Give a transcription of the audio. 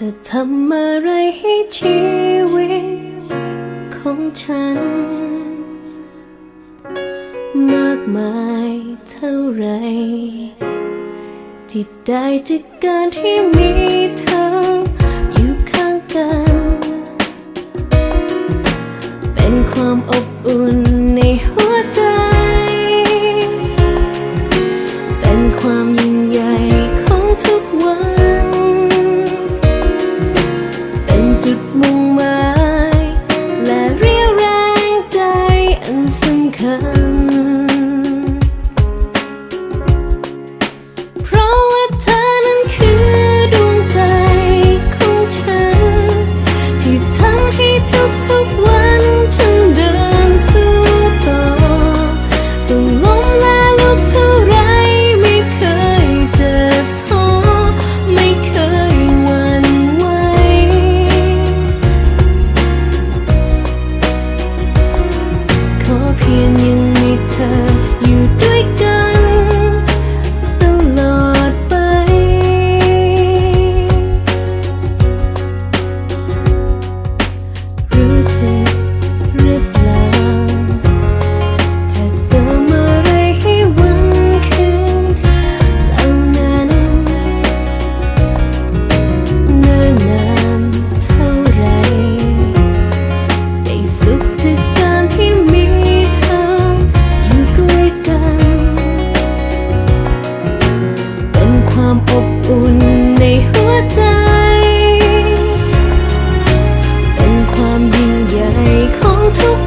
ธอทำอะไรให้ชีวิตของฉัน มากมายเท่าไร ที่ได้จากการที่มีเธออยู่ข้างกัน เป็นความอบอุ่น too